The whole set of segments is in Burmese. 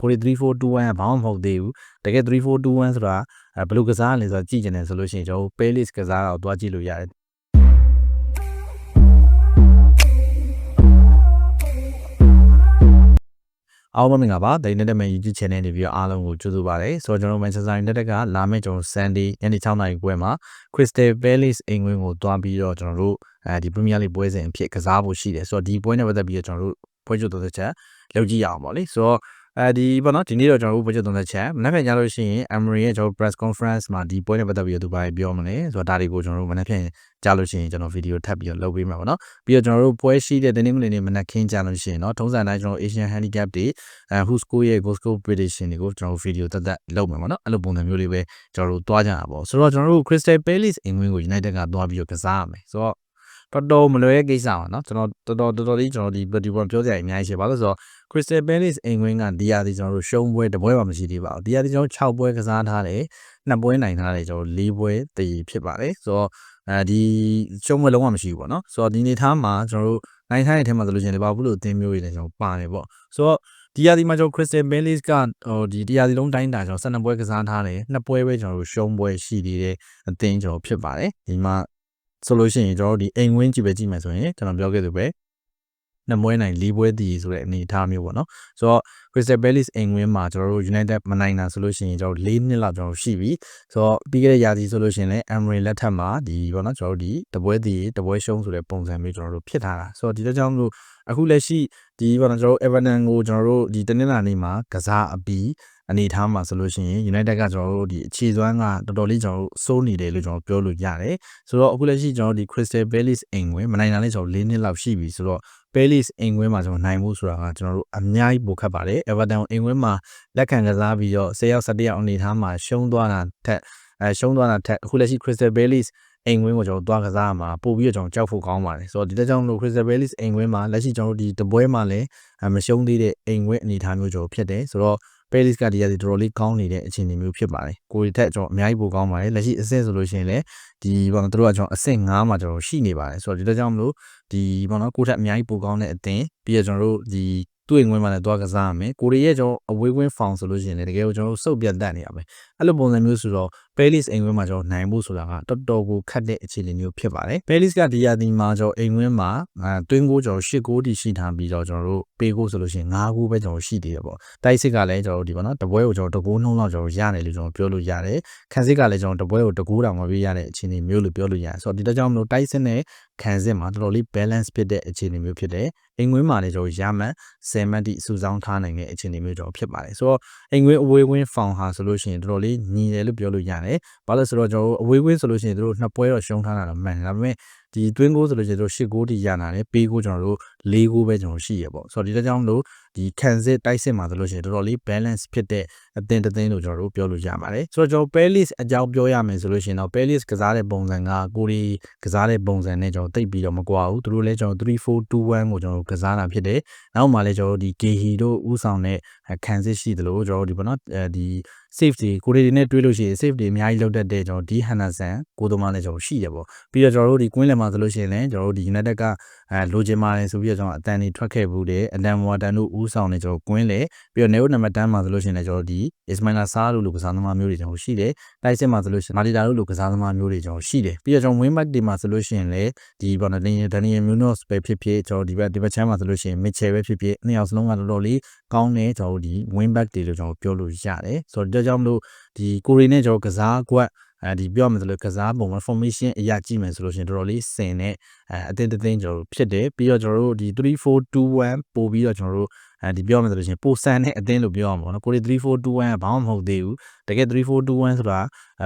4341ကဘာမှမဟုတ်သေးဘူးတကယ်3421ဆိုတာအဲဘယ်လိုကစားရလဲဆိုတာကြည့်ကျင်တယ်ဆိုလို့ရှိရင်ကျွန်တော်တို့ playlist ကစားတာကိုတွားကြည့်လို့ရတယ်အားလုံးမင်္ဂလာပါ The Internet Man YouTube Channel နေပြီးတော့အားလုံးကိုကြိုဆိုပါရစေဆိုတော့ကျွန်တော် Manchester United ကလာမယ့်ကျွန်တော် Sunday ညနေ6:00နာရီပွဲမှာ Crystal Palace အိမ်ဝင်ကိုတွားပြီးတော့ကျွန်တော်တို့အဲဒီ Premier League ပွဲစဉ်အဖြစ်ကစားဖို့ရှိတယ်ဆိုတော့ဒီပွဲနဲ့ပတ်သက်ပြီးတော့ကျွန်တော်တို့ပွဲချုပ်သုံးသက်ချက်လုပ်ကြည့်ရအောင်ပေါ့လေဆိုတော့ အဲဒီပေါ့နော်ဒီနေ့တော့ကျွန်တော်တို့ပွဲချုပ်သုံးသက်ချက်မနေ့ကညလို့ရှိရင် Emery ရဲ့ကျွန်တော် press conference မှာဒီပွဲနဲ့ပတ်သက်ပြီးတော့သူဘာပြောမလဲဆိုတော့ဒါတွေကိုကျွန်တော်တို့မနေ့ဖြန်ကြားလို့ရှိရင်ကျွန်တော်ဗီဒီယိုထပ်ပြီးတော့လုပ်ပေးမှာပေါ့နော်ပြီးတော့ကျွန်တော်တို့ပွဲရှိတဲ့တင်းတင်းမနေနေမနက်ခင်းကြားလို့ရှိရင်เนาะထုံးစံတိုင်းကျွန်တော် Asian Handicap တွေအဲ Who Score ရဲ့ Goal Score Prediction တွေကိုကျွန်တော်ဗီဒီယိုတက်တက်လုပ်မယ်ပေါ့နော်အဲ့လိုပုံစံမျိုးလေးပဲကျွန်တော်တို့တွားကြတာပေါ့ဆိုတော့ကျွန်တော်တို့ Crystal Palace အင်ဝင်ကို United ကတွားပြီးတော့ကစားရမယ်ဆိုတော့ တော်တော်မလွယ်တဲ့ကိစ္စပါเนาะကျွန်တော်တော်တော်တော်တော်လေးကျွန်တော်ဒီဒီပေါ်ပြောစရာအများကြီးရှိပါလို့ဆိုတော့ Crystal Palace အိမ်ဝင်ကဒီယာဒီကျွန်တော်တို့ရှုံးပွဲတပွဲမှမရှိသေးပါဘူးဒီယာဒီကျွန်တော်6ပွဲကစားထားတယ်နှစ်ပွဲနိုင်ထားတယ်ကျွန်တော်၄ပွဲတည်ဖြစ်ပါတယ်ဆိုတော့အဲဒီရှုံးပွဲလုံးဝမရှိဘူးပေါ့နော်ဆိုတော့ဒီနေသားမှာကျွန်တော်တို့နိုင်ထားတဲ့အထက်မှာဆိုလို့ရှိရင်လီဗာပူးလိုအသင်းမျိုးတွေလည်းကျွန်တော်ပါတယ်ပေါ့ဆိုတော့ဒီယာဒီမှာကျွန်တော် Crystal Palace ကဟိုဒီဒီယာဒီလုံးတိုင်းတာကျွန်တော်12ပွဲကစားထားတယ်နှစ်ပွဲပဲကျွန်တော်တို့ရှုံးပွဲရှိသေးတယ်အသင်းကျွန်တော်ဖြစ်ပါတယ်ဒီမှာ ဆိုလို့ရှိရင်ကျွန်တော်တို့ဒီအိမ်ဝင်းကြည့်ပဲကြည့်မယ်ဆိုရင်ကျွန်တော်ပြောခဲ့သလိုပဲနှစ်မွဲနိုင်၄ပွဲတည်ဆိုတဲ့အနေအထားမျိုးပေါ့နော်ဆိုတော့ Crystal Palace အိမ်ဝင်းမှာကျွန်တော်တို့ United မနိုင်တာဆိုလို့ရှိရင်ကျွန်တော်၄နှစ်လောက်ကျွန်တော်ရှိပြီဆိုတော့ပြီးခဲ့တဲ့ရာသီဆိုလို့ရှိရင်လည်း Emery လက်ထက်မှာဒီပေါ့နော်ကျွန်တော်တို့ဒီတပွဲတည်တပွဲရှုံးဆိုတဲ့ပုံစံမျိုးကျွန်တော်တို့ဖြစ်ထားတာဆိုတော့ဒီတော့ကြောင့်မလို့ အခုလက်ရှိဒီပေါ့နော်ကျွန်တော်တို့ Everton ကိုကျွန်တော်တို့ဒီတနင်္လာနေ့မှာကစားအပြီးအနေထားမှာဆိုလို့ရှိရင် United ကကျွန်တော်တို့ဒီအခြေစွမ်းကတော်တော်လေးကျွန်တော်တို့စိုးနေတယ်လို့ကျွန်တော်ပြောလို့ရတယ်ဆိုတော့အခုလက်ရှိကျွန်တော်တို့ဒီ Crystal Palace အိမ်ဝင်မနိုင်တာလေးကျွန်တော်၄နှစ်လောက်ရှိပြီဆိုတော့ Palace အိမ်ဝင်းမှာကျွန်တော်နိုင်ဖို့ဆိုတာကကျွန်တော်တို့အများကြီးပိုခတ်ပါတယ် Everton အိမ်ဝင်းမှာလက်ခံကစားပြီးတော့10ရောက်17ရောက်အနေထားမှာရှုံးသွားတာထက်အဲရှုံးသွားတာထက်အခုလက်ရှိ Crystal Palace အိမ်ဝင်းကိုကျွန်တော်သွားကစားမှာပို့ပြီးတော့ကျွန်တော်ကြောက်ဖို့ကောင်းပါတယ်ဆိုတော့ဒီတက်ကြောင့်လို့ Crystal Palace အိမ်ဝင်းမှာလက်ရှိကျွန်တော်တို့ဒီတပွဲမှာလည်းမရှုံးသေးတဲ့အိမ်ဝင်းအနေထားမျိုးကျွန်တော်ဖြစ်တယ်ဆိုတော့ Palace ကဒီရည်တော်တော်လေးကောင်းနေတဲ့အခြေအနေမျိုးဖြစ်ပါတယ်ကိုရီထက်ကျွန်တော်အများကြီးပိုကောင်းပါတယ်လက်ရှိအဆင့်ဆိုလို့ရှိရင်လည်းဒီဘောနော်တို့ကကျွန်တော်အဆင့်9မှာကျွန်တော်ရှိနေပါတယ်ဆိုတော့ဒီတော့ကြောင့်မလို့ဒီဘောနော်ကိုထက်အများကြီးပိုကောင်းတဲ့အသင်းပြီးတော့ကျွန်တော်တို့ဒီသူ့အိမ်ဝင်မှာလည်းတွားကစားရမယ်ကိုရီရဲ့ကျွန်တော်အဝေးကွင်းဖောင်ဆိုလို့ရှိရင်လည်းတကယ်ကိုကျွန်တော်တို့စုပ်ပြတ်တတ်နေရမယ်အဲ့လိုပုံစံမျိုးဆိုတော့ Palace အိမ်ဝင်မှာကျွန်တော်နိုင်ဖို့ဆိုတာကတော်တော်ကိုခက်တဲ့အခြေအနေမျိုးဖြစ်ပါတယ် Palace ကဒီရာသီမှာကျွန်တော်အိမ်ဝင်မှာအဲတွင်းကိုကျွန်တော်၈ဂိုးတီရှိထားပြီးတော့ကျွန်တော်တို့ပေးကိုဆိုလို့ရှိရင်၅ဂိုးပဲကျွန်တော်ရှိသေးတယ်ပေါ့တိုက်စစ်ကလည်းကျွန်တော်တို့ဒီပေါ့နော်တပွဲကိုကျွန်တော်တကိုးနှုံးလောက်ကျွန်တော်ရတယ်လို့ကျွန်တော်ပြောလို့ရတယ်ခံစစ်ကလည်းကျွန်တော်တပွဲကိုတကိုးတောင်မပေးရတဲ့အခြေအနေမျိုးလို့ပြောလို့ရတယ်ဆိုတော့ဒီတော့ကြောင့်မလို့တိုက်စစ်နဲ့ခံစစ်မှာတော်တော်လေး balance ဖြစ်တဲ့အခြေအနေမျိုးဖြစ်တယ်အိမ်ဝင်မှာလည်းကျွန်တော်ရမှန်10မှတ်တိစုဆောင်းထားနိုင်တဲ့အခြေအနေမျိုးကျွန်တော်ဖြစ်ပါတယ်ဆိုတော့အိမ်ဝင်အဝေးဝင်းဖောင်ဟာဆိုလို့ရှိရင်တော်တော်လေးညီတယ်လို့ပြောလို့ရတယ်ဘာလို့ဆိုတော့ကျွန်တော်အဝေးဝင်းဆိုလို့ရှိရင်တို့နှစ်ပွဲတော့ရှုံးထားတာတော့မှန်တယ်ဒါပေမဲ့ဒီတွင်းကိုဆိုလို့ရှိရင်တို့၈ဂိုးတိရနာတယ်ပေးကိုကျွန်တော်တို့၄ဂိုးပဲကျွန်တော်ရှိရပေါ့ဆိုတော့ဒီတကြောင်လို့ဒီခံစစ်တိုက်စစ်မှာဆိုလို့ရှိရင်တော်တော်လေး balance ဖြစ်တဲ့အသင်းတစ်သင်းလို့ကျွန်တော်တို့ပြောလို့ရပါတယ်ဆိုတော့ကျွန်တော် Palace အကြောင်းပြောရမယ်ဆိုလို့ရှိရင်တော့ Palace ကစားတဲ့ပုံစံကကိုရီကစားတဲ့ပုံစံနဲ့ကျွန်တော်တိတ်ပြီးတော့မကွာဘူးသူတို့လည်းကျွန်တော်3421ကိုကျွန်တော်ကစားတာဖြစ်တယ်နောက်မှလည်းကျွန်တော်တို့ဒီ Gehi တို့ဥဆောင်တဲ့ခံစစ်ရှိတယ်လို့ကျွန်တော်တို့ဒီပေါ့နော်အဲဒီ safety ကိုရီတွေနဲ့တွေးလို့ရှိရင် safety အများကြီးလောက်တတ်တဲ့ကျွန်တော်ဒီ Henderson ကိုသမားလည်းကျွန်တော်ရှိတယ်ပေါ့ပြီးတော့ကျွန်တော်တို့ဒီ Queen လယ်မှာဆိုလို့ရှိရင်လည်းကျွန်တော်တို့ဒီ United က အဲလိုချင်ပါတယ်ဆိုပြီးတော့ကျွန်တော်အတန်တွေထွက်ခဲ့ဘူးတယ်အတန်ဝါတန်တို့ဦးဆောင်နေကျွန်တော်ကွင်းလေပြီးတော့ Neo နံပါတ်10မှာဆိုလို့ရှိရင်လည်းကျွန်တော်ဒီ Ismaila Sarr တို့လိုကစားသမားမျိုးတွေကျွန်တော်ရှိတယ်တိုက်စစ်မှာဆိုလို့ရှိရင် Martita တို့လိုကစားသမားမျိုးတွေကျွန်တော်ရှိတယ်ပြီးတော့ကျွန်တော် wing back တွေမှာဆိုလို့ရှိရင်လည်းဒီဘောနော် Daniel Munoz ပဲဖြစ်ဖြစ်ကျွန်တော်ဒီဘက်ဒီဘက်ချမ်းမှာဆိုလို့ရှိရင် Mitchell ပဲဖြစ်ဖြစ်နှစ်ယောက်စလုံးကတော်တော်လေးကောင်းတယ်ကျွန်တော်ဒီ wing back တွေလို့ကျွန်တော်ပြောလို့ရတယ်ဆိုတော့ဒါကြောင့်မလို့ဒီကိုရီနဲ့ကျွန်တော်ကစားကွက် အဲဒီပြောရမယ်ဆိုလို့ကစားပုံမှာ formation အရာကြည့်မယ်ဆိုလို့ရှိရင်တော်တော်လေးစင်တဲ့အဲအတင်းတင်းကျွန်တော်တို့ဖြစ်တယ်ပြီးတော့ကျွန်တော်တို့ဒီ3421ပို့ပြီးတော့ကျွန်တော်တို့အဲဒီပြောရမယ်ဆိုလို့ရှိရင်ပိုဆန်တဲ့အတင်းလို့ပြောရမှာပေါ့နော်ကိုရီ3421ကဘာမှမဟုတ်သေးဘူးတကယ်3421ဆိုတာ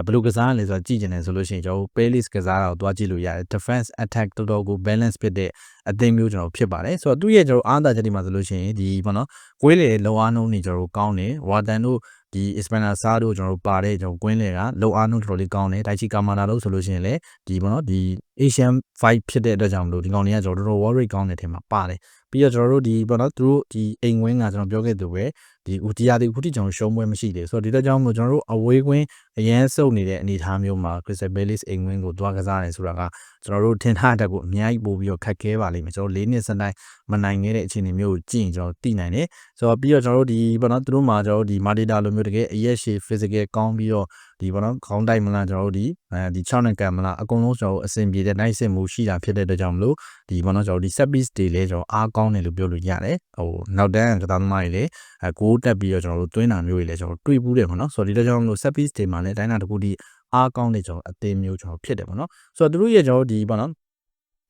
ဘယ်လိုကစားရလဲဆိုတာကြည့်ကျင်တယ်ဆိုလို့ရှိရင်ကျွန်တော်တို့ playlist ကစားတာကိုတွားကြည့်လို့ရတယ် defense attack တော်တော်ကို balance ဖြစ်တဲ့အသင်းမျိုးကျွန်တော်ဖြစ်ပါတယ်ဆိုတော့သူ့ရဲ့ကျွန်တော်အားသာချက်တွေမှာဆိုလို့ရှိရင်ဒီပေါ့နော်ကွေးလေလောအားနှုံးနေကျွန်တော်ကောင်းတယ်ဝါတန်တို့ ဒီ Espana စားတို့ကျွန်တော်တို့ပါတဲ့ကျွန်တော်ကွင်းလေကလောအားနှုံးတော်တော်လေးကောင်းတယ်တိုက်ချီကာမာနာလို့ဆိုလို့ရှိရင်လည်းဒီပေါ့နော်ဒီ Asian fight ဖြစ်တဲ့အတွက်ကြောင့်မလို့ဒီကောင်တွေကကျွန်တော်တို့ war rate ကောင်းတဲ့ထဲမှာပါတယ်ပြီးတော့ကျွန်တော်တို့ဒီပေါ့နော်သူတို့ဒီအိမ်ဝင်းကကျွန်တော်ပြောခဲ့သူပဲဒီဦးတရားဒီခုထိကျွန်တော်ရှုံးပွဲမရှိသေးဆိုတော့ဒီတော့ကြောင့်မလို့ကျွန်တော်တို့အဝေးကွင်းအရန်စုပ်နေတဲ့အနေအထားမျိုးမှာ Crystal Palace အိမ်ဝင်းကိုတွားကစားတယ်ဆိုတာကကျွန်တော်တို့ထင်ထားတဲ့ကိုအများကြီးပို့ပြီးတော့ခက်ခဲပါလိမ့်မယ်ကျွန်တော်၄နှစ်စတိုင်းမနိုင်ခဲ့တဲ့အခြေအနေမျိုးကိုကြည့်ရင်ကျွန်တော်သိနိုင်တယ်ဆိုတော့ပြီးတော့ကျွန်တော်တို့ဒီပေါ့နော်သူတို့မှာကျွန်တော်တို့ဒီ Martita လိုမျိုးတကယ်အရက်ရှည် physical ကောင်းပြီးတော့ဒီပေါ့နော်ခေါင်းတိုက်မလားကျွန်တော်တို့ဒီအဲဒီ6နဲ့ကံမလားအကုန်လုံးကျွန်တော်တို့အဆင်ပြေတဲ့နိုင်စစ်မှုရှိတာဖြစ်တဲ့အတွက်ကြောင့်မလို့ဒီပေါ့နော်ကျွန်တော်တို့ဒီ set piece တွေလည်းကျွန်တော်အားကောင်းတယ်လို့ပြောလို့ရတယ်ဟိုနောက်တန်းကစားသမားတွေလည်းအဲကိုးတက်ပြီးတော့ကျွန်တော်တို့တွင်းတာမျိုးတွေလည်းကျွန်တော်တွေ့ဘူးတယ်ပေါ့နော်ဆိုတော့ဒီတော့ကျွန်တော်တို့ set piece တွေမှာလည်းတိုင်းတာတစ်ခုဒီအားကောင်းတဲ့ကျွန်တော်အသင်းမျိုးကျွန်တော်ဖြစ်တယ်ပေါ့နော်ဆိုတော့တို့ရဲ့ကျွန်တော်ဒီပေါ့နော်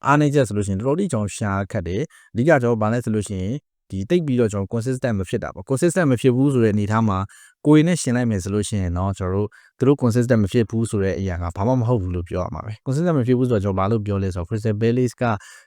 အားနေချက်ဆိုလို့ရှိရင်တော်တော်လေးကျွန်တော်ရှာခတ်တယ်အဓိကကျွန်တော်ဗာလဲဆိုလို့ရှိရင်ဒီတိတ်ပြီးတော့ကျွန်တော် consistent မဖြစ်တာပေါ့ consistent မဖြစ်ဘူးဆိုတဲ့အနေအထားမှာ ကိုယ်နဲ့ရှင်လိုက်မယ်ဆိုလို့ရှိရင်တော့ကျွန်တော်တို့သူတို့ consistent မဖြစ်ဘူးဆိုတဲ့အရာကဘာမှမဟုတ်ဘူးလို့ပြောရမှာပဲ consistent မဖြစ်ဘူးဆိုတော့ကျွန်တော်ဘာလို့ပြောလဲဆိုတော့ Crystal Palace က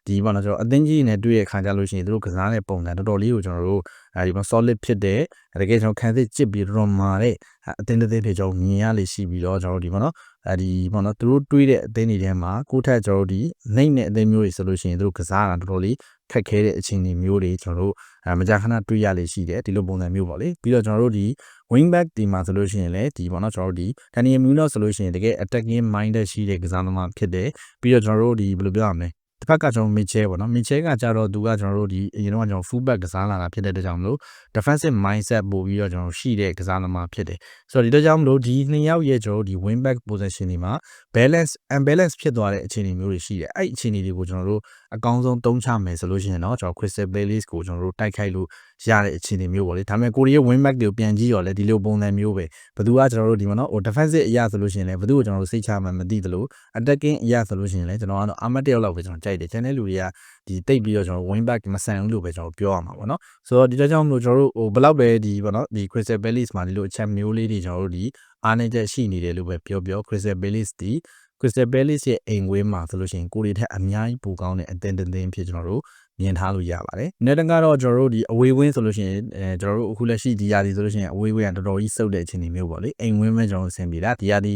ဒီပေါ့နော်ကျွန်တော်အသင်းကြီးနဲ့တွေ့ရခါကြလို့ရှိရင်သူတို့ကစားတဲ့ပုံစံတော်တော်လေးကိုကျွန်တော်တို့အဲဒီပေါ့ solid ဖြစ်တဲ့တကယ်ကျွန်တော်ခံစစ်ကြစ်ပြီးတော့မာတဲ့အသင်းတစ်သင်းတွေကျွန်တော်မြင်ရလေရှိပြီးတော့ကျွန်တော်တို့ဒီပေါ့နော်အဲဒီပေါ့နော်သူတို့တွေးတဲ့အသင်းတွေထဲမှာကိုထက်ကျွန်တော်တို့ဒီနှိမ့်တဲ့အသင်းမျိုးတွေဆိုလို့ရှိရင်သူတို့ကစားတာတော်တော်လေး ခက်ခဲတဲ့အခြေအနေမျိုးတွေကျွန်တော်တို့အဲမကြာခဏတွေးရလေရှိတယ်ဒီလိုပုံစံမျိုးပေါ့လေပြီးတော့ကျွန်တော်တို့ဒီ wing back ဒီမှာဆိုလို့ရှိရင်လည်းဒီပေါ့နော်ကျွန်တော်တို့ဒီ Daniel Munoz ဆိုလို့ရှိရင်တကယ် attacking minded ရှိတဲ့ကစားသမားဖြစ်တယ်ပြီးတော့ကျွန်တော်တို့ဒီဘယ်လိုပြောရမလဲ တစ်ဖက်ကကျွန်တော်မစ်ချဲပေါ့နော်မစ်ချဲကကြတော့သူကကျွန်တော်တို့ဒီအရင်တော့ကျွန်တော် full back ကစားလာတာဖြစ်တဲ့အတွက်ကြောင့်မလို့ defensive mindset ပို့ပြီးတော့ကျွန်တော်ရှိတဲ့ကစားသမားဖြစ်တယ်ဆိုတော့ဒီတော့ကြောင့်မလို့ဒီနှစ်ယောက်ရဲ့ကျွန်တော်တို့ဒီ wing back position တွေမှာ balance unbalance ဖြစ်သွားတဲ့အခြေအနေမျိုးတွေရှိတယ်အဲ့အခြေအနေတွေကိုကျွန်တော်တို့အကောင်းဆုံးသုံးချမယ်ဆိုလို့ရှိရင်တော့ကျွန်တော် Crystal Palace ကိုကျွန်တော်တို့တိုက်ခိုက်လို့ရတဲ့အခြေအနေမျိုးပေါ့လေဒါပေမဲ့ကိုရီးယား win back တွေကိုပြန်ကြည့်ရောလေဒီလိုပုံစံမျိုးပဲဘသူကကျွန်တော်တို့ဒီမှာနော်ဟို defensive အရာဆိုလို့ရှိရင်လည်းဘသူကိုကျွန်တော်တို့စိတ်ချမှမသိသလို attacking အရာဆိုလို့ရှိရင်လည်းကျွန်တော်ကတော့ armor တယောက်လောက်ပဲကျွန်တော်ကြိုက်တယ် channel လူတွေကဒီတိတ်ပြီးတော့ကျွန်တော် win back မဆန်ဘူးလို့ပဲကျွန်တော်ပြောရမှာပေါ့နော်ဆိုတော့ဒီကြောင့်မလို့ကျွန်တော်တို့ဟိုဘယ်လောက်ပဲဒီပေါ့နော်ဒီ Crystal Palace မှာဒီလိုအချက်မျိုးလေးတွေကျွန်တော်တို့ဒီအားနေချက်ရှိနေတယ်လို့ပဲပြောပြော Crystal Palace ဒီ Crystal Palace ရဲ့အိမ်ဝင်းမှာဆိုလို့ရှိရင်ကိုရီထက်အများကြီးပိုကောင်းတဲ့အသင်းတစ်သင်းဖြစ်ကျွန်တော်တို့ မြင်ထားလို့ရပါတယ်။နေ့တန်းကတော့ကျွန်တော်တို့ဒီအဝေးဝင်းဆိုလို့ရှိရင်အဲကျွန်တော်တို့အခုလက်ရှိဒီယာဒီဆိုလို့ရှိရင်အဝေးဝင်းကတော်တော်ကြီးစုပ်တဲ့အခြေအနေမျိုးပေါ့လေ။အိမ်ဝင်းပဲကျွန်တော်တို့ဆင်ပြေတာဒီယာဒီ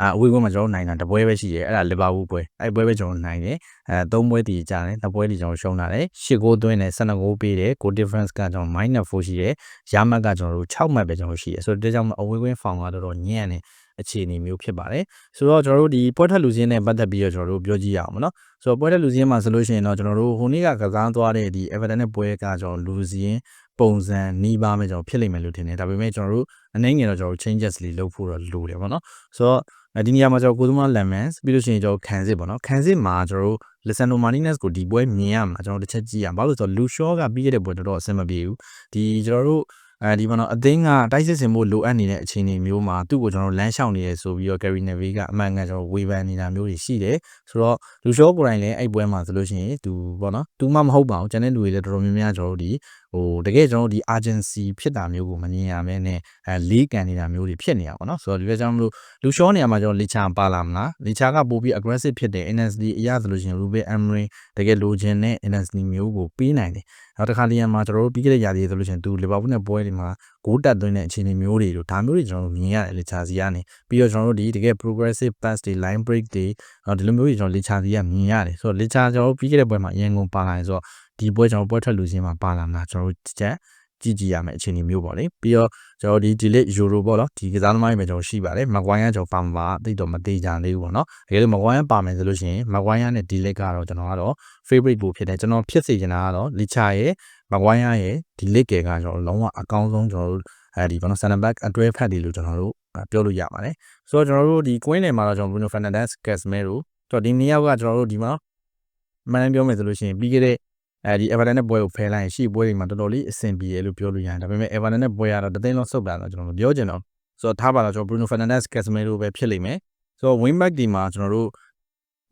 အာအဝေးဝင်းမှာကျွန်တော်နိုင်တာတပွဲပဲရှိတယ်အဲ့ဒါလီဗာပူးပွဲအဲ့ပွဲပဲကျွန်တော်နိုင်တယ်အဲသုံးပွဲတည်ကြတယ်နှစ်ပွဲတည်ကျွန်တော်ရှုံးလာတယ်ရှစ်ဂိုးသွင်းတယ်12ဂိုးပေးတယ် goal difference ကကျွန်တော် -4 ရှိတယ်ရမှတ်ကကျွန်တော်တို့6မှတ်ပဲကျွန်တော်ရှိတယ်ဆိုတော့ဒါကြောင့်အဝေးဝင်းဖောင်ကတော်တော်ညံ့တယ် အခြေအနေမျိုးဖြစ်ပါတယ်ဆိုတော့ကျွန်တော်တို့ဒီပွဲထက်လူစင်းနဲ့ပတ်သက်ပြီးတော့ကျွန်တော်တို့ပြောကြည့်ရအောင်နော်ဆိုတော့ပွဲထက်လူစင်းမှာဆိုလို့ရှိရင်တော့ကျွန်တော်တို့ဟိုနေ့ကကစားသွားတဲ့ဒီ Everton နဲ့ပွဲကကျွန်တော်လူစင်းပုံစံနီးပါးမဲ့ကျွန်တော်ဖြစ်လိမ့်မယ်လို့ထင်တယ်ဒါပေမဲ့ကျွန်တော်တို့အနေငယ်တော့ကျွန်တော်တို့ changes လေးလုပ်ဖို့တော့လိုတယ်ပေါ့နော်ဆိုတော့ဒီနေရာမှာကျွန်တော်ကိုသမား Lemons ပြီးလို့ရှိရင်ကျွန်တော်ခံစစ်ပေါ့နော်ခံစစ်မှာကျွန်တော်တို့ Lisandro Martinez ကိုဒီပွဲမြင်ရမှာကျွန်တော်တစ်ချက်ကြည့်ရအောင်ဘာလို့ဆိုတော့ Lucio ကပြီးခဲ့တဲ့ပွဲတော်တော်အဆင်မပြေဘူးဒီကျွန်တော်တို့ အဲဒီမှာတော့အသင်းကတိုက်စစ်စင်ဖို့လိုအပ်နေတဲ့အခြေအနေမျိုးမှာသူ့ကိုကျွန်တော်လမ်းလျှောက်နေရဆိုပြီးတော့ Gary Neville ကအမှန်ကန်ကျွန်တော်ဝေဖန်နေတာမျိုးတွေရှိတယ်ဆိုတော့လူရှောကိုယ်တိုင်လည်းအဲ့ပွဲမှာဆိုလို့ရှိရင်သူပေါ့နော်သူမှမဟုတ်ပါဘူးကျန်တဲ့လူတွေလည်းတော်တော်များများကျွန်တော်တို့ဒီ ဟိုတကယ်ကျွန်တော်တို့ဒီ urgency ဖြစ်တာမျိုးကိုမမြင်ရမဲနဲ့အဲလေးကန်နေတာမျိုးတွေဖြစ်နေတာပေါ့နော်ဆိုတော့ဒီဘက်ကြောင့်မလို့လူရှောနေရာမှာကျွန်တော်လီချာပါလာမလားလီချာကပို့ပြီး aggressive ဖြစ်တဲ့ NSD အရာဆိုလို့ရှိရင် Ruben Amorim တကယ်လိုချင်တဲ့ NSD မျိုးကိုပေးနိုင်တယ်နောက်တစ်ခါလီယံမှာကျွန်တော်တို့ပြီးခဲ့တဲ့ရာသီဆိုလို့ရှိရင်သူလီဗာပူးနဲ့ပွဲတွေမှာဂိုးတက်သွင်းတဲ့အခြေအနေမျိုးတွေတို့ဒါမျိုးတွေကျွန်တော်တို့မြင်ရတယ်လီချာစီကနေပြီးတော့ကျွန်တော်တို့ဒီတကယ် progressive pass တွေ line break တွေဒီလိုမျိုးတွေကျွန်တော်လီချာစီကမြင်ရတယ်ဆိုတော့လီချာကျွန်တော်တို့ပြီးခဲ့တဲ့ပွဲမှာအရင်ကုန်ပါလာတယ်ဆိုတော့ ဒီပွဲကျွန်တော်ပွဲထွက်လူချင်းမှာပါလာမှာကျွန်တော်တို့ချက်ကြည့်ကြည့်ရမယ်အခြေအနေမျိုးပေါ့လေပြီးတော့ကျွန်တော်ဒီဒီလက်ယူရိုပေါ့နော်ဒီကစားသမားတွေပဲကျွန်တော်ရှိပါတယ်မကွိုင်းကကျွန်တော်ပါမှာတိတ်တော့မသေးကြသေးဘူးပေါ့နော်တကယ်လို့မကွိုင်းကပါမယ်ဆိုလို့ရှိရင်မကွိုင်းကနဲ့ဒီလက်ကတော့ကျွန်တော်ကတော့ favorite ဘူးဖြစ်တယ်ကျွန်တော်ဖြစ်စေချင်တာကတော့လီချာရဲ့မကွိုင်းရဲ့ဒီလက်ကယ်ကကျွန်တော်လုံးဝအကောင်းဆုံးကျွန်တော်တို့အဲဒီဘောနော်ဆန်နဘက်အတွဲဖက်တွေလို့ကျွန်တော်တို့ပြောလို့ရပါတယ်ဆိုတော့ကျွန်တော်တို့ဒီ queen နယ်မှာတော့ကျွန်တော် Bruno Fernandes Casemiro တော့ဒီနှစ်ယောက်ကကျွန်တော်တို့ဒီမှာမှန်ပြောမယ်ဆိုလို့ရှိရင်ပြီးခဲ့တဲ့ အဲဒီ Everton နဲ့ပွဲကိုဖယ်လိုက်ရင်ရှေ့ပွဲတွေမှာတော်တော်လေးအဆင်ပြေတယ်လို့ပြောလို့ရတယ်ဒါပေမဲ့ Everton နဲ့ပွဲရတော့တသိန်းလုံးဆုတ်လာတော့ကျွန်တော်မပြောချင်တော့ဆိုတော့ထားပါတော့ကျွန်တော် Bruno Fernandes Casemiro ပဲဖြစ်လိမ့်မယ်ဆိုတော့ wing back ဒီမှာကျွန်တော်တို့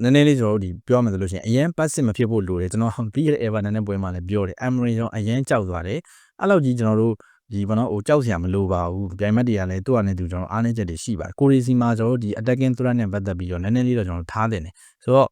နည်းနည်းလေးကျွန်တော်တို့ဒီပြောမယ်ဆိုလို့ရှိရင်အရင် passive မဖြစ်ဖို့လိုတယ်ကျွန်တော်ပြီးခဲ့တဲ့ Everton နဲ့ပွဲမှာလည်းပြောတယ် Emery ကျွန်တော်အရင်ကြောက်သွားတယ်အဲ့လောက်ကြီးကျွန်တော်တို့ဒီဘာနော်ဟိုကြောက်စရာမလိုပါဘူးပြိုင်မက်တွေကလည်းသူ့အနေနဲ့သူကျွန်တော်အားနည်းချက်တွေရှိပါတယ်ကိုရီစီမှာကျွန်တော်တို့ဒီ attacking threat နဲ့ပတ်သက်ပြီးတော့နည်းနည်းလေးတော့ကျွန်တော်ထားတယ်ဆိုတော့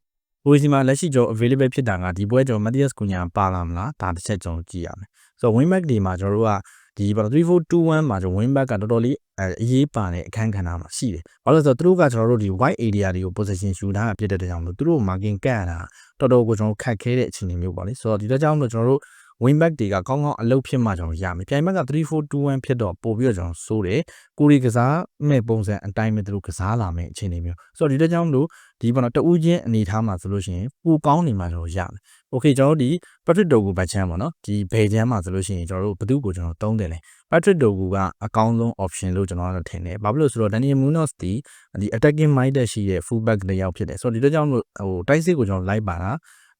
ကိုရီစီမှာလက်ရှိကျွန်တော် available ဖြစ်တာကဒီပွဲကျွန်တော် Matthias Cunha ပါလာမလားဒါတစ်ချက်ကျွန်တော်ကြည့်ရမယ်ဆိုတော့ wing back ဒီမှာကျွန်တော်တို့ကဒီဘာလို့3421မှာကျွန်တော် win back ကတော်တော်လေးအဲအရေးပါတဲ့အခန်းကဏ္ဍမှာရှိတယ်။ဘာလို့လဲဆိုတော့သူတို့ကကျွန်တော်တို့ဒီ white area တွေကို position ယူထားတာဖြစ်တဲ့အတွက်ကြောင့်မလို့သူတို့ marking ကတ်ရတာတော်တော်ကိုကျွန်တော်ခက်ခဲတဲ့အခြေအနေမျိုးပေါ့လေ။ဆိုတော့ဒီတော့ကြောင့်မလို့ကျွန်တော်တို့ win back တွေကကောင်းကောင်းအလုပ်ဖြစ်မှကျွန်တော်ရမယ်။ပြိုင်ဘက်က3421ဖြစ်တော့ပို့ပြီးတော့ကျွန်တော်စိုးတယ်။ကိုရီကစားမဲ့ပုံစံအတိုင်းပဲသူတို့ကစားလာမယ့်အခြေအနေမျိုး။ဆိုတော့ဒီတော့ကြောင့်မလို့ဒီပေါ့နော်တဦးချင်းအနေထားမှာဆိုလို့ရှိရင်ပူကောင်းနေမှကျွန်တော်ရမယ်။ Okay ကျွန်တော်တို့ဒီ Patrick Dogu ဘတ်ချမ်းပေါ့နော်ဒီဘယ်ချမ်းမှာဆိုလို့ရှိရင်ကျွန်တော်တို့ဘသူ့ကိုကျွန်တော်သုံးတယ်လေ Patrick Dogu ကအကောင်းဆုံး option လို့ကျွန်တော်ကတော့ထင်တယ်။ဘာဖြစ်လို့ဆိုတော့ Daniel Munoz ဒီဒီ attacking minded ရှိတဲ့ fullback တစ်ယောက်ဖြစ်တယ်။ဆိုတော့ဒီတော့ကြောင့်မလို့ဟိုတိုက်စစ်ကိုကျွန်တော်လိုက်ပါတာ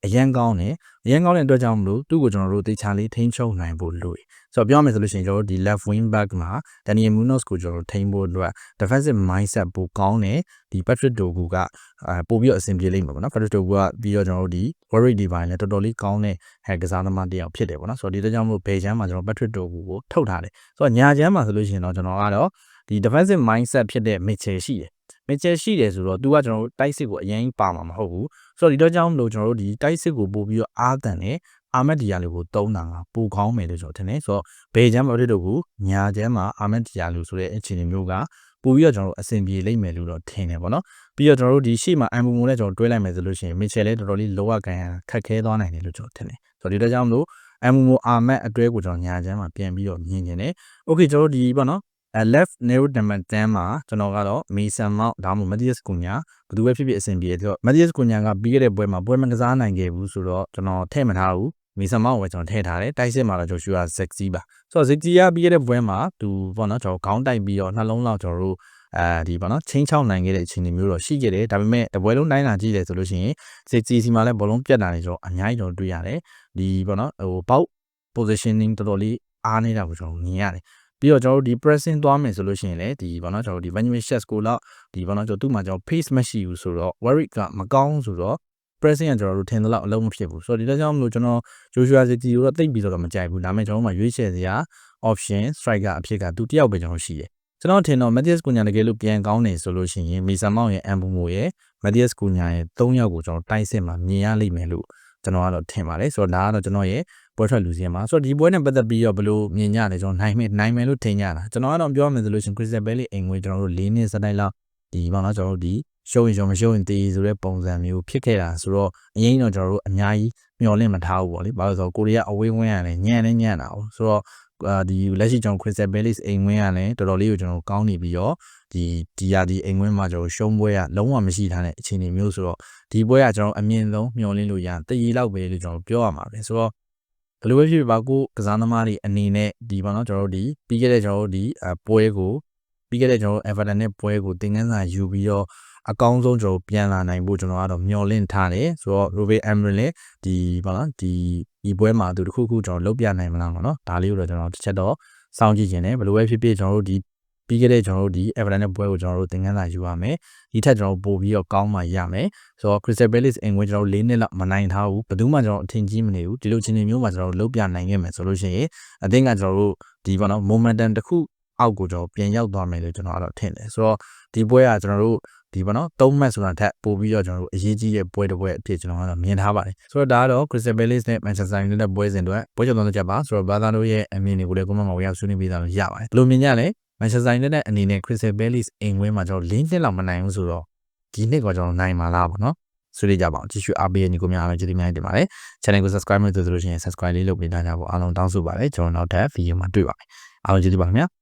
အရန်ကောင်းတယ်အရန်ကောင်းတဲ့အတွက်ကြောင့်မလို့သူ့ကိုကျွန်တော်တို့တေချာလေးထိန်းချုပ်နိုင်ဖို့လိုတယ်ဆိုတော့ပြောမယ်ဆိုလို့ရှိရင်ကျွန်တော်တို့ဒီ left wing back မှာ Daniel Munoz ကိုကျွန်တော်တို့ထိန်းဖို့အတွက် defensive mindset ပိုကောင်းတယ်ဒီ Patrick Dogu ကအဲပို့ပြီးတော့အဆင်ပြေလိမ့်မယ်ပေါ့နော် Patrick Dogu ကပြီးတော့ကျွန်တော်တို့ဒီ worry ဒီပိုင်းလည်းတော်တော်လေးကောင်းတဲ့ဟဲကစားသမားတစ်ယောက်ဖြစ်တယ်ပေါ့နော်ဆိုတော့ဒီတကြောင်မလို့ဘေချမ်းမှာကျွန်တော် Patrick Dogu ကိုထုတ်ထားတယ်ဆိုတော့ညာချမ်းမှာဆိုလို့ရှိရင်တော့ကျွန်တော်ကတော့ဒီ defensive mindset ဖြစ်တဲ့ Mitchell ရှိတယ် မစ်ချယ်ရှိတယ်ဆိုတော့ तू ကကျွန်တော်တို့တိုက်စစ်ကိုအရင်ပါမှာမဟုတ်ဘူးဆိုတော့ဒီတော့ကြောင့်မလို့ကျွန်တော်တို့ဒီတိုက်စစ်ကိုပို့ပြီးတော့အားတန်တယ်အာမက်ဒီယာလူကိုတုံးတာကပိုကောင်းမယ်လို့ကျွန်တော်ထင်တယ်ဆိုတော့ဘေချမ်းမဖြစ်တော့ဘူးညာချမ်းမှာအာမက်ဒီယာလူဆိုတဲ့အခြေအနေမျိုးကပို့ပြီးတော့ကျွန်တော်တို့အဆင်ပြေလိမ့်မယ်လို့တော့ထင်တယ်ပေါ့နော်ပြီးတော့ကျွန်တော်တို့ဒီရှေ့မှာအမ်ဘူမိုနဲ့ကျွန်တော်တွဲလိုက်မယ်ဆိုလို့ရှိရင်မစ်ချယ်လည်းတော်တော်လေးလောကကန်ရခက်ခဲသွားနိုင်တယ်လို့ကျွန်တော်ထင်တယ်ဆိုတော့ဒီတော့ကြောင့်မလို့အမ်ဘူမိုအာမက်အတွဲကိုကျွန်တော်ညာချမ်းမှာပြန်ပြီးတော့မြင်နေတယ်โอเคကျွန်တော်တို့ဒီပေါ့နော်အဲ left narrow number 10မှာကျွန်တော်ကတော့ Mason Mount ဒါမှမဟုတ် Matthias Cunha ဘယ်သူပဲဖြစ်ဖြစ်အဆင်ပြေတယ်ဆိုတော့ Matthias Cunha ကပြီးခဲ့တဲ့ပွဲမှာပွဲမကစားနိုင်ခဲ့ဘူးဆိုတော့ကျွန်တော်ထည့်မထားဘူး Mason Mount ကိုပဲကျွန်တော်ထည့်ထားတယ်တိုက်စစ်မှာတော့ Joshua Zexi ပါဆိုတော့ Zexi ကပြီးခဲ့တဲ့ပွဲမှာသူပေါ့နော်ကျွန်တော်ခေါင်းတိုက်ပြီးတော့နှလုံးလောက်ကျွန်တော်တို့အဲဒီပေါ့နော်ချင်းချောင်းနိုင်ခဲ့တဲ့အခြေအနေမျိုးတော့ရှိခဲ့တယ်ဒါပေမဲ့တပွဲလုံးတိုင်းလာကြည့်တယ်ဆိုလို့ရှိရင် Zexi စီမှာလည်းဘောလုံးပြတ်တာနေကျွန်တော်အများကြီးကျွန်တော်တွေ့ရတယ်ဒီပေါ့နော်ဟို bout positioning တော်တော်လေးအားနေတာကိုကျွန်တော်မြင်ရတယ် ပြီးတော့ကျွန်တော်တို့ဒီ pressing သွားမယ်ဆိုလို့ရှိရင်လည်းဒီဘောနော်ကျွန်တော်တို့ဒီ Benjamin Sesko လောက်ဒီဘောနော်ကျွန်တော်သူ့မှာကျွန်တော် pace မရှိဘူးဆိုတော့ Warwick ကမကောင်းဆိုတော့ pressing ကကျွန်တော်တို့ထင်သလောက်အလုံးမဖြစ်ဘူးဆိုတော့ဒီတော့ကြောင့်မလို့ကျွန်တော် Joshua Zeti ကိုတော့တိတ်ပြီးတော့မကြိုက်ဘူးဒါပေမဲ့ကျွန်တော်တို့မှာရွေးချယ်စရာ option striker အဖြစ်ကသူတယောက်ပဲကျွန်တော်ရှိတယ်ကျွန်တော်ထင်တော့ Matthias Cunha တကယ်လို့ပြန်ကောင်းနေဆိုလို့ရှိရင် Mason Mount ရဲ့ Ambumo ရဲ့ Matthias Cunha ရဲ့၃ယောက်ကိုကျွန်တော်တိုက်စစ်မှာမြင်ရလိမ့်မယ်လို့ ကျွန်တော်ကတော့ထင်ပါတယ်ဆိုတော့ဒါကတော့ကျွန်တော်ရဲ့ပွဲထွက်လူစင်းမှာဆိုတော့ဒီပွဲနဲ့ပတ်သက်ပြီးတော့ဘယ်လိုမြင်ကြလဲကျွန်တော်နိုင်မယ်နိုင်မယ်လို့ထင်ကြတာကျွန်တော်ကတော့ပြောရမယ်ဆိုလို့ရှင် Crystal Palace အိမ်ငွေကျွန်တော်တို့၄နှစ်စတိုက်လောက်ဒီပေါ့နော်ကျွန်တော်တို့ဒီရှုံးရင်ရှုံးမရှုံးရင်တေးဆိုတဲ့ပုံစံမျိုးဖြစ်ခဲ့တာဆိုတော့အရင်တော့ကျွန်တော်တို့အများကြီးမျှော်လင့်မထားဘူးပေါ့လေဘာလို့ဆိုတော့ကိုရီးယားအဝေးဝင်းရတယ်ညံ့နေညံ့တာ哦ဆိုတော့ အာဒီလက်ရှိကျွန်တော် Crystal Palace အိမ်ဝင်းကလည်းတော်တော်လေးကိုကျွန်တော်ကောင်းနေပြီးတော့ဒီဒီရာဒီအိမ်ဝင်းမှာကျွန်တော်ရှုံးပွဲကလုံးဝမရှိထားတဲ့အခြေအနေမျိုးဆိုတော့ဒီပွဲကကျွန်တော်အမြင့်ဆုံးမျှော်လင့်လို့ရတည်ရလောက်ပဲလို့ကျွန်တော်ပြောရမှာပဲဆိုတော့ဘယ်လိုပဲဖြစ်ဖြစ်ပါကိုကစားသမားတွေအနေနဲ့ဒီပေါ့နော်ကျွန်တော်တို့ဒီပြီးခဲ့တဲ့ကျွန်တော်တို့ဒီအပွဲကိုပြီးခဲ့တဲ့ကျွန်တော်တို့ Everton နဲ့ပွဲကိုသင်ခန်းစာယူပြီးတော့ အကောင်းဆုံးကျွန်တော်ပြန်လာနိုင်ဖို့ကျွန်တော်ကတော့မျှော်လင့်ထားတယ်ဆိုတော့ Ruben Amorim လည်းဒီပေါ့နော်ဒီဒီပွဲမှာသူတခုခုကျွန်တော်လုပ်ပြနိုင်မလားပေါ့နော်ဒါလေးကိုတော့ကျွန်တော်တစ်ချက်တော့စောင့်ကြည့်ခြင်းနဲ့ဘယ်လိုပဲဖြစ်ဖြစ်ကျွန်တော်တို့ဒီပြီးခဲ့တဲ့ကျွန်တော်တို့ဒီ Everton နဲ့ပွဲကိုကျွန်တော်တို့သင်ခန်းစာယူရမယ်ဒီထက်ကျွန်တော်ပို့ပြီးတော့ကောင်းမှရမယ်ဆိုတော့ Crystal Palace အင်ဝင်ကျွန်တော်တို့၄နှစ်လောက်မနိုင်ထားဘူးဘယ်သူမှကျွန်တော်အထင်ကြီးမနေဘူးဒီလိုချင်းတွေမျိုးမှာကျွန်တော်တို့လုပ်ပြနိုင်ခဲ့မယ်ဆိုလို့ရှိရင်အသင်းကကျွန်တော်တို့ဒီပေါ့နော် momentum တစ်ခုအောက်ကိုကျွန်တော်ပြန်ရောက်သွားမယ်လို့ကျွန်တော်ကတော့ထင်တယ်ဆိုတော့ဒီပွဲကကျွန်တော်တို့ ဒီပေါ့နော်၃ match ဆိုတာထက်ပို့ပြီးတော့ကျွန်တော်တို့အရေးကြီးတဲ့ပွဲတစ်ပွဲအဖြစ်ကျွန်တော်ကတော့မြင်ထားပါတယ်ဆိုတော့ဒါကတော့ Crystal Palace နဲ့ Manchester United ပွဲစဉ်အတွက်ပွဲချုပ်သုံးချက်ပါဆိုတော့ဘာသာတို့ရဲ့အမြင်တွေကိုလည်းကိုမမဝေရောက်ဆွေးနွေးပေးတာလို့ရပါတယ်ဘယ်လိုမြင်ကြလဲ Manchester United အနေနဲ့ Crystal Palace အိမ်ဝင်းမှာကျွန်တော်၄နှစ်လောက်မနိုင်ဘူးဆိုတော့ဒီနှစ်ကကျွန်တော်နိုင်မှာလားပေါ့နော်ဆွေးနွေးကြပါအောင်ကြည့်ရှုအားပေးတဲ့ညီကိုများအားလုံးကျေးဇူးများတင်ပါတယ် channel ကို subscribe မလုပ်သေးလို့ရှိရင် subscribe လေးလုပ်ပေးထားကြဖို့အားလုံးတောင်းဆိုပါတယ်ကျွန်တော်နောက်ထပ် video မှာတွေ့ပါမယ်အားလုံးကျေးဇူးပါခင်ဗျာ